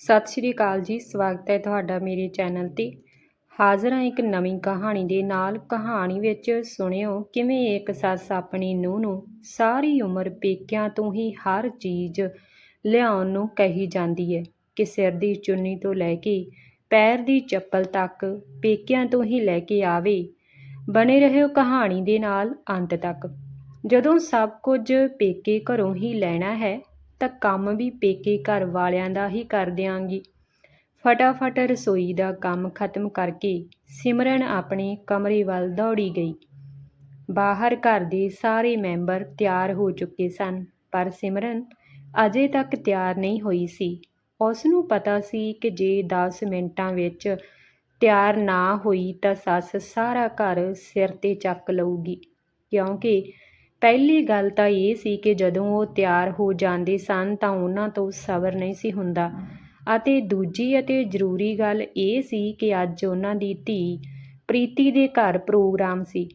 ਸਤਿ ਸ਼੍ਰੀ ਅਕਾਲ ਜੀ, ਸਵਾਗਤ ਹੈ ਤੁਹਾਡਾ ਮੇਰੇ ਚੈਨਲ ਤੇ। ਹਾਜ਼ਰ ਹਾਂ ਇੱਕ ਨਵੀਂ ਕਹਾਣੀ ਦੇ ਨਾਲ। ਕਹਾਣੀ ਵਿੱਚ ਸੁਣਿਓ, ਕਿਵੇਂ ਇੱਕ ਸੱਸ ਆਪਣੀ ਨੂੰਹ ਨੂੰ ਸਾਰੀ ਉਮਰ ਪੇਕਿਆਂ ਤੋਂ ਹੀ ਹਰ ਚੀਜ਼ ਲਿਆਉਣ ਨੂੰ ਕਹੀ ਜਾਂਦੀ ਹੈ ਕਿ ਸਿਰ ਦੀ ਚੁੰਨੀ ਤੋਂ ਲੈ ਕੇ ਪੈਰ ਦੀ ਚੱਪਲ ਤੱਕ ਪੇਕਿਆਂ ਤੋਂ ਹੀ ਲੈ ਕੇ ਆਵੇ। ਬਣੇ ਰਹਿਓ ਕਹਾਣੀ ਦੇ ਨਾਲ ਅੰਤ ਤੱਕ। ਜਦੋਂ ਸਭ ਕੁਝ ਪੇਕੇ ਘਰੋਂ ਹੀ ਲੈਣਾ ਹੈ ਤਾਂ ਕੰਮ ਵੀ ਪੇਕੇ ਘਰ ਵਾਲਿਆਂ ਦਾ ਹੀ ਕਰ ਦਿਆਂਗੀ। ਫਟਾਫਟ ਰਸੋਈ ਦਾ ਕੰਮ ਖਤਮ ਕਰਕੇ ਸਿਮਰਨ ਆਪਣੇ ਕਮਰੇ ਵੱਲ ਦੌੜੀ ਗਈ। ਬਾਹਰ ਘਰ ਦੇ ਸਾਰੇ ਮੈਂਬਰ ਤਿਆਰ ਹੋ ਚੁੱਕੇ ਸਨ, ਪਰ ਸਿਮਰਨ ਅਜੇ ਤੱਕ ਤਿਆਰ ਨਹੀਂ ਹੋਈ ਸੀ। ਉਸ ਨੂੰ ਪਤਾ ਸੀ ਕਿ ਜੇ 10 ਮਿੰਟਾਂ ਵਿੱਚ ਤਿਆਰ ਨਾ ਹੋਈ ਤਾਂ ਸੱਸ ਸਾਰਾ ਘਰ ਸਿਰ ਤੇ ਚੱਕ ਲਊਗੀ, ਕਿਉਂਕਿ ਪਹਿਲੀ ਗੱਲ ਤਾਂ ਇਹ ਸੀ ਕਿ ਜਦੋਂ ਉਹ ਤਿਆਰ ਹੋ ਜਾਂਦੇ ਸਨ ਤਾਂ ਉਹਨਾਂ ਤੋਂ ਸਬਰ ਨਹੀਂ ਸੀ ਹੁੰਦਾ। ਅਤੇ ਦੂਜੀ ਅਤੇ ਜ਼ਰੂਰੀ ਗੱਲ ਇਹ ਸੀ ਕਿ ਅੱਜ ਉਹਨਾਂ ਦੀ ਧੀ ਪ੍ਰੀਤੀ ਦੇ ਘਰ ਪ੍ਰੋਗਰਾਮ ਸੀ।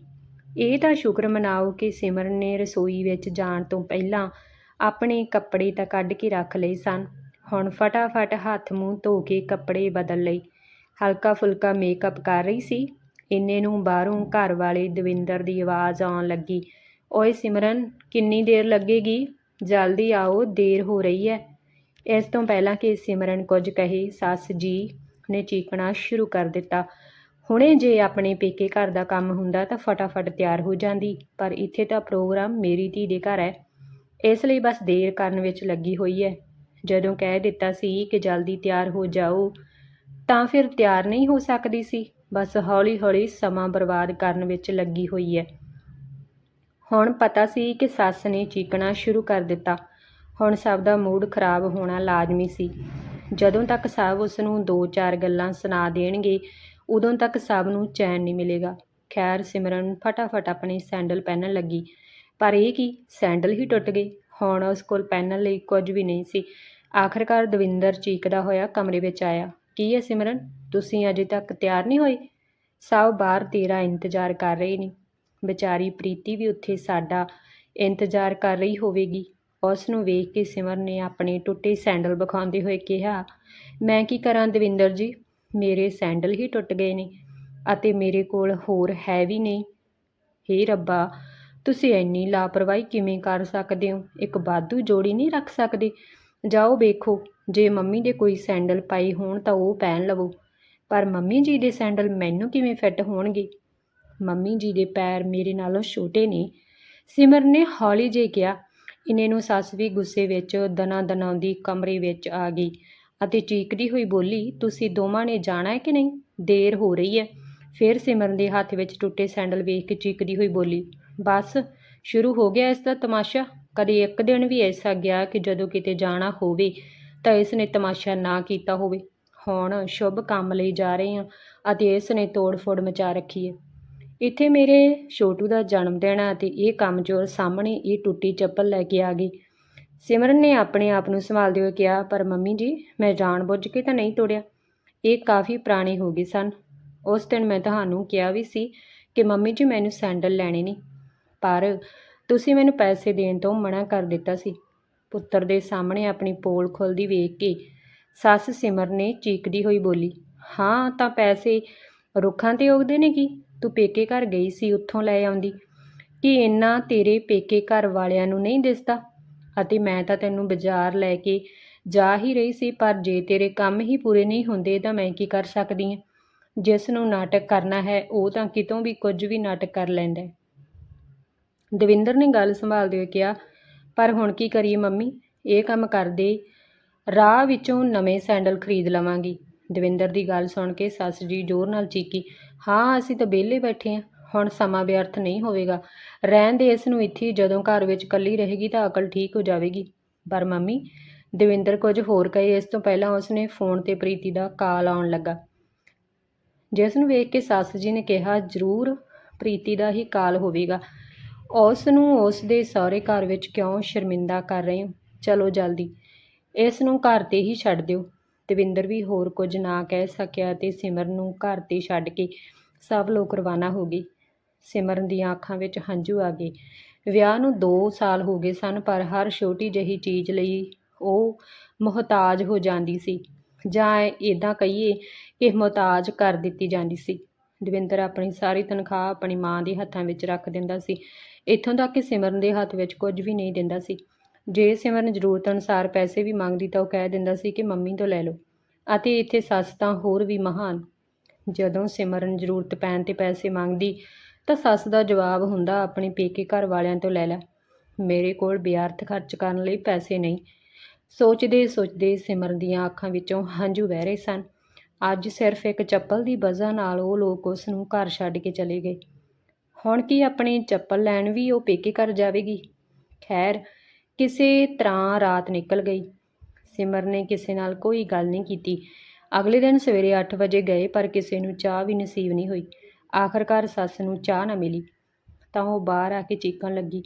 ਇਹ ਤਾਂ ਸ਼ੁਕਰ ਮਨਾਓ ਕਿ ਸਿਮਰਨ ਨੇ ਰਸੋਈ ਵਿੱਚ ਜਾਣ ਤੋਂ ਪਹਿਲਾਂ ਆਪਣੇ ਕੱਪੜੇ ਤਾਂ ਕੱਢ ਕੇ ਰੱਖ ਲਏ ਸਨ। ਹੁਣ ਫਟਾਫਟ ਹੱਥ ਮੂੰਹ ਧੋ ਕੇ ਕੱਪੜੇ ਬਦਲ ਲਈ ਹਲਕਾ ਫੁਲਕਾ ਮੇਕਅਪ ਕਰ ਰਹੀ ਸੀ। ਇੰਨੇ ਨੂੰ ਬਾਹਰੋਂ ਘਰ ਵਾਲੇ ਦਵਿੰਦਰ ਦੀ ਆਵਾਜ਼ ਆਉਣ ਲੱਗੀ। ਓਏ ਸਿਮਰਨ, ਕਿੰਨੀ ਦੇਰ ਲੱਗੇਗੀ? ਜਲਦੀ ਆਓ, ਦੇਰ ਹੋ ਰਹੀ ਹੈ। ਇਸ ਤੋਂ ਪਹਿਲਾਂ ਕਿ ਸਿਮਰਨ ਕੁਝ ਕਹੇ, ਸੱਸ ਜੀ ਨੇ ਚੀਕਣਾ ਸ਼ੁਰੂ ਕਰ ਦਿੱਤਾ। ਹੁਣੇ ਜੇ ਆਪਣੇ ਪੇਕੇ ਘਰ ਦਾ ਕੰਮ ਹੁੰਦਾ ਤਾਂ ਫਟਾਫਟ ਤਿਆਰ ਹੋ ਜਾਂਦੀ, ਪਰ ਇੱਥੇ ਤਾਂ ਪ੍ਰੋਗਰਾਮ ਮੇਰੀ ਧੀ ਦੇ ਘਰ ਹੈ। ਇਸ ਲਈ ਬਸ ਦੇਰ ਕਰਨ ਵਿੱਚ ਲੱਗੀ ਹੋਈ ਹੈ। ਜਦੋਂ ਕਹਿ ਦਿੱਤਾ ਸੀ ਕਿ ਜਲਦੀ ਤਿਆਰ ਹੋ ਜਾਓ, ਤਾਂ ਫਿਰ ਤਿਆਰ ਨਹੀਂ ਹੋ ਸਕਦੀ ਸੀ। ਬਸ ਹੌਲੀ-ਹੌਲੀ ਸਮਾਂ ਬਰਬਾਦ ਕਰਨ ਵਿੱਚ ਲੱਗੀ ਹੋਈ ਹੈ। ਹੁਣ ਪਤਾ ਸੀ ਕਿ ਸੱਸ ਨੇ ਚੀਕਣਾ ਸ਼ੁਰੂ ਕਰ ਦਿੱਤਾ। ਹੁਣ ਸਭ ਦਾ ਮੂਡ ਖਰਾਬ ਹੋਣਾ ਲਾਜ਼ਮੀ ਸੀ। ਜਦੋਂ ਤੱਕ ਸਭ ਉਸ ਨੂੰ ਦੋ ਚਾਰ ਗੱਲਾਂ ਸੁਣਾ ਦੇਣਗੇ, ਉਦੋਂ ਤੱਕ ਸਭ ਨੂੰ ਚੈਨ ਨਹੀਂ ਮਿਲੇਗਾ। ਖੈਰ, ਸਿਮਰਨ ਫਟਾਫਟ ਆਪਣੇ ਸੈਂਡਲ ਪਹਿਨਣ ਲੱਗੀ। ਪਰ ਇਹ ਕੀ? ਸੈਂਡਲ ਹੀ ਟੁੱਟ ਗਏ। ਹੁਣ ਉਸ ਕੋਲ ਪਹਿਨਣ ਲਈ ਕੁਝ ਵੀ ਨਹੀਂ ਸੀ। ਆਖਰਕਾਰ ਦਵਿੰਦਰ ਚੀਕਦਾ ਹੋਇਆ ਕਮਰੇ ਵਿੱਚ ਆਇਆ। ਕੀ ਹੈ ਸਿਮਰਨ? ਤੁਸੀਂ ਅਜੇ ਤੱਕ ਤਿਆਰ ਨਹੀਂ ਹੋਏ? ਸਭ ਬਾਹਰ ਤੇਰਾ ਇੰਤਜ਼ਾਰ ਕਰ ਰਹੇ ਨੇ। ਵਿਚਾਰੀ ਪ੍ਰੀਤੀ ਵੀ ਉੱਥੇ ਸਾਡਾ ਇੰਤਜ਼ਾਰ ਕਰ ਰਹੀ ਹੋਵੇਗੀ। ਉਸ ਨੂੰ ਵੇਖ ਕੇ ਸਿਮਰ ਨੇ ਆਪਣੇ ਟੁੱਟੇ ਸੈਂਡਲ ਵਿਖਾਉਂਦੇ ਹੋਏ ਕਿਹਾ, ਮੈਂ ਕੀ ਕਰਾਂ ਦਵਿੰਦਰ ਜੀ? ਮੇਰੇ ਸੈਂਡਲ ਹੀ ਟੁੱਟ ਗਏ ਨੇ ਅਤੇ ਮੇਰੇ ਕੋਲ ਹੋਰ ਹੈ ਵੀ ਨਹੀਂ। ਹੇ ਰੱਬਾ, ਤੁਸੀਂ ਇੰਨੀ ਲਾਪਰਵਾਹੀ ਕਿਵੇਂ ਕਰ ਸਕਦੇ ਹੋ? ਇੱਕ ਬਾਦੂ ਜੋੜੀ ਨਹੀਂ ਰੱਖ ਸਕਦੇ। ਜਾਓ ਵੇਖੋ, ਜੇ ਮੰਮੀ ਦੇ ਕੋਈ ਸੈਂਡਲ ਪਾਈ ਹੋਣ ਤਾਂ ਉਹ ਪਹਿਨ ਲਵੋ। ਪਰ ਮੰਮੀ ਜੀ ਦੇ ਸੈਂਡਲ ਮੈਨੂੰ ਕਿਵੇਂ ਫਿੱਟ ਹੋਣਗੇ? ਮੰਮੀ ਜੀ ਦੇ ਪੈਰ ਮੇਰੇ ਨਾਲੋਂ ਛੋਟੇ ਨੇ। ਸਿਮਰ ਨੇ ਹੌਲੀ ਜੇ ਕਿਹਾ ਇਨੇ ਨੂੰ ਸੱਸ ਵੀ ਗੁੱਸੇ ਵਿੱਚ, ਦਨਾ ਦਨਾਉਂਦੀ ਕਮਰੇ ਵਿੱਚ ਆ ਗਈ ਅਤੇ ਚੀਕਦੀ ਹੋਈ ਬੋਲੀ, ਤੁਸੀਂ ਦੋਵਾਂ ਨੇ ਜਾਣਾ ਹੈ ਕਿ ਨਹੀਂ? ਦੇਰ ਹੋ ਰਹੀ ਹੈ। ਫਿਰ ਸਿਮਰਨ ਦੇ ਹੱਥ ਵਿੱਚ ਟੁੱਟੇ ਸੈਂਡਲ ਵੇਖ ਕੇ ਚੀਕਦੀ ਹੋਈ ਬੋਲੀ, ਬਸ, ਸ਼ੁਰੂ ਹੋ ਗਿਆ ਇਸ ਦਾ ਤਮਾਸ਼ਾ? ਕਦੇ ਇੱਕ ਦਿਨ ਵੀ ਐਸਾ ਗਿਆ ਕਿ ਜਦੋਂ ਕਿਤੇ ਜਾਣਾ ਹੋਵੇ, ਤਾਂ ਇਸ ਨੇ ਤਮਾਸ਼ਾ ਨਾ ਕੀਤਾ ਹੋਵੇ। ਹੁਣ ਸ਼ੁਭ ਕੰਮ ਲਈ ਜਾ ਰਹੇ ਹਾਂ ਅਤੇ ਇਸ ਨੇ ਤੋੜ-ਫੋੜ ਮਚਾ ਰੱਖੀ ਹੈ। ਇੱਥੇ ਮੇਰੇ ਛੋਟੂ ਦਾ ਜਨਮ ਦਿਨ ਹੈ ਅਤੇ ਇਹ ਕਮਜ਼ੋਰ ਸਾਹਮਣੇ ਇਹ ਟੁੱਟੀ ਚੱਪਲ ਲੈ ਕੇ ਆ ਗਈ। ਸਿਮਰਨ ਨੇ ਆਪਣੇ ਆਪ ਨੂੰ ਸੰਭਾਲਦੇ ਹੋਏ ਕਿਹਾ, ਪਰ ਮੰਮੀ ਜੀ, ਮੈਂ ਜਾਣਬੁੱਝ ਕੇ ਤਾਂ ਨਹੀਂ ਤੋੜਿਆ। ਇਹ ਕਾਫੀ ਪੁਰਾਣੇ ਹੋ ਗਏ ਸਨ। ਉਸ ਦਿਨ ਮੈਂ ਤੁਹਾਨੂੰ ਕਿਹਾ ਵੀ ਸੀ ਕਿ ਮੰਮੀ ਜੀ, ਮੈਨੂੰ ਸੈਂਡਲ ਲੈਣੇ ਨਹੀਂ ਪਰ ਤੁਸੀਂ ਮੈਨੂੰ ਪੈਸੇ ਦੇਣ ਤੋਂ ਮਨਾ ਕਰ ਦਿੱਤਾ ਸੀ। ਪੁੱਤਰ ਦੇ ਸਾਹਮਣੇ ਆਪਣੀ ਪੋਲ ਖੁੱਲਦੀ ਵੇਖ ਕੇ ਸੱਸ ਸਿਮਰ ਨੇ ਚੀਕਦੀ ਹੋਈ ਬੋਲੀ, ਹਾਂ, ਤਾਂ ਪੈਸੇ ਰੁੱਖਾਂ ਤੇ ਉਗਦੇ ਨੇ ਕੀ? ਤੂੰ ਪੇਕੇ ਘਰ ਗਈ ਸੀ, ਉੱਥੋਂ ਲੈ ਆਉਂਦੀ। ਕਿ ਇੰਨਾ ਤੇਰੇ ਪੇਕੇ ਘਰ ਵਾਲਿਆਂ ਨੂੰ ਨਹੀਂ ਦਿਸਦਾ? ਅਤੇ ਮੈਂ ਤਾਂ ਤੈਨੂੰ ਬਾਜ਼ਾਰ ਲੈ ਕੇ ਜਾ ਹੀ ਰਹੀ ਸੀ, ਪਰ ਜੇ ਤੇਰੇ ਕੰਮ ਹੀ ਪੂਰੇ ਨਹੀਂ ਹੁੰਦੇ, ਤਾਂ ਮੈਂ ਕੀ ਕਰ ਸਕਦੀ ਹਾਂ ਜਿਸ ਨੂੰ ਨਾਟਕ ਕਰਨਾ ਹੈ, ਉਹ ਤਾਂ ਕਿਤੋਂ ਵੀ ਕੁਝ ਵੀ ਨਾਟਕ ਕਰ ਲੈਂਦਾ ਹੈ। ਦਵਿੰਦਰ ਨੇ ਗੱਲ ਸੰਭਾਲਦੇ ਹੋਏ ਕਿਹਾ, ਪਰ ਹੁਣ ਕੀ ਕਰੀਏ ਮੰਮੀ? ਇਹ ਕੰਮ ਕਰਦੇ ਰਾਹ ਵਿੱਚੋਂ ਨਵੇਂ ਸੈਂਡਲ ਖਰੀਦ ਲਵਾਂਗੀ। ਦਵਿੰਦਰ ਦੀ ਗੱਲ ਸੁਣ ਕੇ ਸੱਸ ਜੀ ਜ਼ੋਰ ਨਾਲ ਚੀਕੀ ਹਾਂ, ਅਸੀਂ ਤਾਂ ਵਿਹਲੇ ਬੈਠੇ ਹਾਂ ਹੁਣ ਸਮਾਂ ਵਿਅਰਥ ਨਹੀਂ ਹੋਵੇਗਾ। ਰਹਿਣ ਦੇ ਇਸ ਨੂੰ ਇੱਥੇ ਜਦੋਂ ਘਰ ਵਿੱਚ ਇਕੱਲੀ ਰਹੇਗੀ ਤਾਂ ਅਕਲ ਠੀਕ ਹੋ ਜਾਵੇਗੀ। ਪਰ ਮੰਮੀ, ਦਵਿੰਦਰ ਕੁਝ ਹੋਰ ਕਹੇ, ਇਸ ਤੋਂ ਪਹਿਲਾਂ ਉਸਨੇ ਫੋਨ ਤੇ ਪ੍ਰੀਤੀ ਦਾ ਕਾਲ ਆਉਣ ਲੱਗਾ। ਜਿਸ ਨੂੰ ਵੇਖ ਕੇ ਸੱਸ ਜੀ ਨੇ ਕਿਹਾ, ਜ਼ਰੂਰ, ਪ੍ਰੀਤੀ ਦਾ ਹੀ ਕਾਲ ਹੋਵੇਗਾ। ਉਸ ਨੂੰ ਉਸ ਦੇ ਸਹੁਰੇ ਘਰ ਵਿੱਚ ਕਿਉਂ ਸ਼ਰਮਿੰਦਾ ਕਰ ਰਹੇ ਹੋ? ਚਲੋ ਜਲਦੀ। ਇਸ ਨੂੰ ਘਰ ਤੇ ਹੀ ਛੱਡ ਦਿਓ। ਦਵਿੰਦਰ ਵੀ ਹੋਰ ਕੁਝ ਨਾ ਕਹਿ ਸਕਿਆ ਅਤੇ ਸਿਮਰਨ ਨੂੰ ਘਰ ਤੇ ਛੱਡ ਕੇ ਸਭ ਲੋਕ ਰਵਾਨਾ ਹੋ ਗਏ। ਸਿਮਰਨ ਦੀਆਂ ਅੱਖਾਂ ਵਿੱਚ ਹੰਝੂ ਆ ਗਏ। ਵਿਆਹ ਨੂੰ 2 ਸਾਲ ਹੋ ਗਏ ਸਨ, ਪਰ ਹਰ ਛੋਟੀ ਜਿਹੀ ਚੀਜ਼ ਲਈ ਉਹ ਮੁਹਤਾਜ ਹੋ ਜਾਂਦੀ ਸੀ। ਜਾਂ ਇਦਾਂ ਕਹੀਏ ਕਿ ਮੁਹਤਾਜ ਕਰ ਦਿੱਤੀ ਜਾਂਦੀ ਸੀ। ਦਵਿੰਦਰ ਆਪਣੀ ਸਾਰੀ ਤਨਖਾਹ ਆਪਣੀ ਮਾਂ ਦੇ ਹੱਥਾਂ ਵਿੱਚ ਰੱਖ ਦਿੰਦਾ ਸੀ। ਇੱਥੋਂ ਤੱਕ ਕਿ ਸਿਮਰਨ ਦੇ ਹੱਥ ਵਿੱਚ ਕੁਝ ਵੀ ਨਹੀਂ ਦਿੰਦਾ ਸੀ। ਜੇ ਸਿਮਰਨ ਜ਼ਰੂਰਤ ਅਨੁਸਾਰ ਪੈਸੇ ਵੀ ਮੰਗਦੀ ਤਾਂ ਉਹ ਕਹਿ ਦਿੰਦਾ ਸੀ ਕਿ ਮੰਮੀ ਤੋਂ ਲੈ ਲਓ। ਅਤੇ ਇੱਥੇ ਸੱਸ ਤਾਂ ਹੋਰ ਵੀ ਮਹਾਨ। ਜਦੋਂ ਸਿਮਰਨ ਜ਼ਰੂਰਤ ਪੈਣ ਤੇ ਪੈਸੇ ਮੰਗਦੀ ਤਾਂ ਸੱਸ ਦਾ ਜਵਾਬ ਹੁੰਦਾ, ਆਪਣੇ ਪੇਕੇ ਘਰ ਵਾਲਿਆਂ ਤੋਂ ਲੈ ਲੈ। ਮੇਰੇ ਕੋਲ ਬੇਅਰਥ ਖਰਚ ਕਰਨ ਲਈ ਪੈਸੇ ਨਹੀਂ। ਸੋਚਦੇ ਸੋਚਦੇ ਸਿਮਰਨ ਦੀਆਂ ਅੱਖਾਂ ਵਿੱਚੋਂ ਹੰਝੂ ਵਹਿ ਰਹੇ ਸਨ। ਅੱਜ ਸਿਰਫ ਇੱਕ ਚੱਪਲ ਦੀ ਵਜ੍ਹਾ ਨਾਲ ਉਹ ਲੋਕ ਉਸ ਨੂੰ ਘਰ ਛੱਡ ਕੇ ਚਲੇ ਗਏ। ਹੁਣ ਕੀ ਆਪਣੀ ਚੱਪਲ ਲੈਣ ਵੀ ਉਹ ਪੇਕੇ ਘਰ ਜਾਵੇਗੀ? ਖੈਰ ਕਿਸੇ ਤਰ੍ਹਾਂ ਰਾਤ ਨਿਕਲ ਗਈ। ਸਿਮਰ ਨੇ ਕਿਸੇ ਨਾਲ ਕੋਈ ਗੱਲ ਨਹੀਂ ਕੀਤੀ। ਅਗਲੇ ਦਿਨ ਸਵੇਰੇ 8 ਵਜੇ ਗਏ, ਪਰ ਕਿਸੇ ਨੂੰ ਚਾਹ ਵੀ ਨਸੀਬ ਨਹੀਂ ਹੋਈ। ਆਖਰਕਾਰ ਸੱਸ ਨੂੰ ਚਾਹ ਨਾ ਮਿਲੀ, ਤਾਂ ਉਹ ਬਾਹਰ ਆ ਕੇ ਚੀਕਣ ਲੱਗੀ।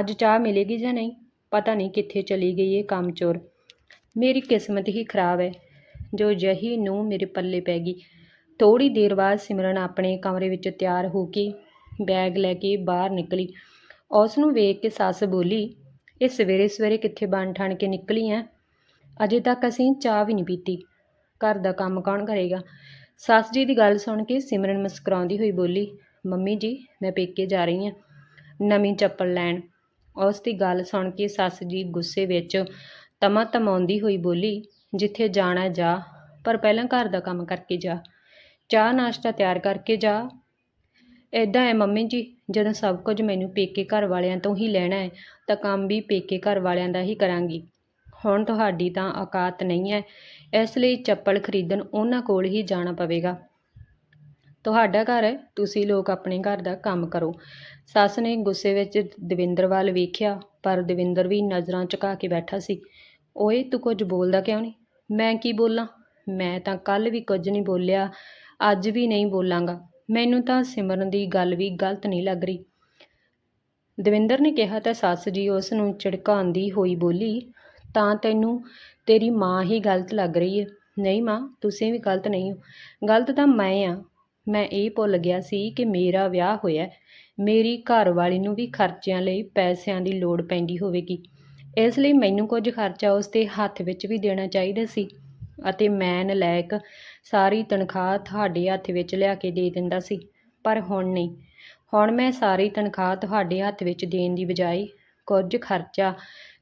ਅੱਜ ਚਾਹ ਮਿਲੇਗੀ ਜਾਂ ਨਹੀਂ? ਪਤਾ ਨਹੀਂ ਕਿੱਥੇ ਚਲੀ ਗਈ ਇਹ ਕਾਮਚੋਰ ਮੇਰੀ ਕਿਸਮਤ ਹੀ ਖਰਾਬ ਹੈ। ਜੋ ਜਹੀ ਨੂੰ ਮੇਰੇ ਪੱਲੇ ਪੈ ਗਈ। ਥੋੜੀ ਦੇਰ ਬਾਅਦ ਸਿਮਰਨ ਆਪਣੇ ਕਮਰੇ ਵਿੱਚ ਤਿਆਰ ਹੋ ਕੇ ਬੈਗ ਲੈ ਕੇ ਬਾਹਰ ਨਿਕਲੀ। ਉਸ ਨੂੰ ਵੇਖ ਕੇ ਸੱਸ ਬੋਲੀ ਇਹ ਸਵੇਰੇ ਸਵੇਰੇ ਕਿੱਥੇ ਬਣ ਠਣ ਕੇ ਨਿਕਲੀ ਐ? ਅਜੇ ਤੱਕ ਅਸੀਂ ਚਾਹ ਵੀ ਨਹੀਂ ਪੀਤੀ। ਘਰ ਦਾ ਕੰਮ ਕੌਣ ਕਰੇਗਾ? ਸੱਸ ਜੀ ਦੀ ਗੱਲ ਸੁਣ ਕੇ ਸਿਮਰਨ ਮੁਸਕਰਾਉਂਦੀ ਹੋਈ ਬੋਲੀ, ਮੰਮੀ ਜੀ, ਮੈਂ ਪੇਕੇ ਜਾ ਰਹੀ ਹਾਂ ਨਵੀਂ ਚੱਪਲ ਲੈਣ। ਉਸ ਦੀ ਗੱਲ ਸੁਣ ਕੇ ਸੱਸ ਜੀ ਗੁੱਸੇ ਵਿੱਚ ਤਮਾ ਤਮਾਉਂਦੀ ਹੋਈ ਬੋਲੀ, ਜਿੱਥੇ ਜਾਣਾ ਜਾ, ਪਰ ਪਹਿਲਾਂ ਘਰ ਦਾ ਕੰਮ ਕਰਕੇ ਜਾ। ਚਾਹ ਨਾਸ਼ਤਾ ਤਿਆਰ ਕਰਕੇ ਜਾ ਇੱਦਾਂ ਹੈ ਮੰਮੀ ਜੀ, ਜਦੋਂ ਸਭ ਕੁਝ ਮੈਨੂੰ ਪੇਕੇ ਘਰ ਵਾਲਿਆਂ ਤੋਂ ਹੀ ਲੈਣਾ ਹੈ, ਤਾਂ ਕੰਮ ਵੀ ਪੇਕੇ ਘਰ ਵਾਲਿਆਂ ਦਾ ਹੀ ਕਰਾਂਗੀ। ਹੁਣ ਤੁਹਾਡੀ ਤਾਂ ਔਕਾਤ ਨਹੀਂ ਹੈ, ਇਸ ਲਈ ਚੱਪਲ ਖਰੀਦਣ ਉਹਨਾਂ ਕੋਲ ਹੀ ਜਾਣਾ ਪਵੇਗਾ। ਤੁਹਾਡਾ ਘਰ ਹੈ, ਤੁਸੀਂ ਲੋਕ ਆਪਣੇ ਘਰ ਦਾ ਕੰਮ ਕਰੋ। ਸੱਸ ਨੇ ਗੁੱਸੇ ਵਿੱਚ ਦਵਿੰਦਰ ਵੱਲ ਵੇਖਿਆ, ਪਰ ਦਵਿੰਦਰ ਵੀ ਨਜ਼ਰਾਂ ਝੁਕਾ ਕੇ ਬੈਠਾ ਸੀ। ਓਏ, ਤੂੰ ਕੁਝ ਬੋਲਦਾ ਕਿਉਂ ਨਹੀਂ? ਮੈਂ ਕੀ ਬੋਲਾਂ? ਮੈਂ ਤਾਂ ਕੱਲ ਵੀ ਕੁਝ ਨਹੀਂ ਬੋਲਿਆ, ਅੱਜ ਵੀ ਨਹੀਂ ਬੋਲਾਂਗਾ। ਮੈਨੂੰ ਤਾਂ ਸਿਮਰਨ ਦੀ ਗੱਲ ਵੀ ਗਲਤ ਨਹੀਂ ਲੱਗ ਰਹੀ। ਦਵਿੰਦਰ ਨੇ ਕਿਹਾ, ਤਾਂ ਸੱਸ ਜੀ ਉਸ ਨੂੰ ਝਿੜਕਾਉਂਦੀ ਹੋਈ ਬੋਲੀ, ਤਾਂ ਤੈਨੂੰ ਤੇਰੀ ਮਾਂ ਹੀ ਗਲਤ ਲੱਗ ਰਹੀ ਹੈ ਨਹੀਂ ਮਾਂ, ਤੁਸੀਂ ਵੀ ਗਲਤ ਨਹੀਂ ਹੋ। ਗਲਤ ਤਾਂ ਮੈਂ ਆ। ਮੈਂ ਇਹ ਭੁੱਲ ਗਿਆ ਸੀ ਕਿ ਮੇਰਾ ਵਿਆਹ ਹੋਇਆ ਮੇਰੀ ਘਰ ਵਾਲੀ ਨੂੰ ਵੀ ਖਰਚਿਆਂ ਲਈ ਪੈਸਿਆਂ ਦੀ ਲੋੜ ਪੈਂਦੀ ਹੋਵੇਗੀ। ਇਸ ਲਈ ਮੈਨੂੰ ਕੁਝ ਖਰਚਾ ਉਸ ਦੇ ਹੱਥ ਵਿੱਚ ਵੀ ਦੇਣਾ ਚਾਹੀਦਾ ਸੀ। ਅਤੇ ਮੈਂ ਨਲਾਇਕ ਸਾਰੀ ਤਨਖਾਹ ਤੁਹਾਡੇ ਹੱਥ ਵਿੱਚ ਲਿਆ ਕੇ ਦੇ ਦਿੰਦਾ ਸੀ, ਪਰ ਹੁਣ ਨਹੀਂ। ਹੁਣ ਮੈਂ ਸਾਰੀ ਤਨਖਾਹ ਤੁਹਾਡੇ ਹੱਥ ਵਿੱਚ ਦੇਣ ਦੀ ਬਜਾਏ ਕੁਝ ਖਰਚਾ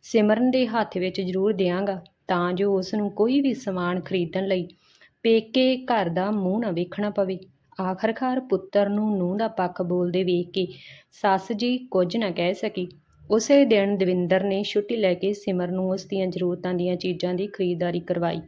ਸਿਮਰਨ ਦੇ ਹੱਥ ਵਿੱਚ ਜ਼ਰੂਰ ਦਿਆਂਗਾ, ਤਾਂ ਜੋ ਉਸ ਨੂੰ ਕੋਈ ਵੀ ਸਮਾਨ ਖਰੀਦਣ ਲਈ ਪੇਕੇ ਘਰ ਦਾ ਮੂੰਹ ਨਾ ਵੇਖਣਾ ਪਵੇ। ਆਖਰਕਾਰ ਪੁੱਤਰ ਨੂੰ ਨੂੰਹ ਦਾ ਪੱਖ ਬੋਲਦੇ ਵੇਖ ਕੇ ਸੱਸ ਜੀ ਕੁਝ ਨਾ ਕਹਿ ਸਕੀ। ਉਸੇ ਦਿਨ ਦਵਿੰਦਰ ਨੇ ਛੁੱਟੀ ਲੈ ਕੇ ਸਿਮਰ ਨੂੰ ਉਸ ਦੀਆਂ ਜ਼ਰੂਰਤਾਂ ਦੀਆਂ ਚੀਜ਼ਾਂ ਦੀ ਖਰੀਦਦਾਰੀ ਕਰਵਾਈ।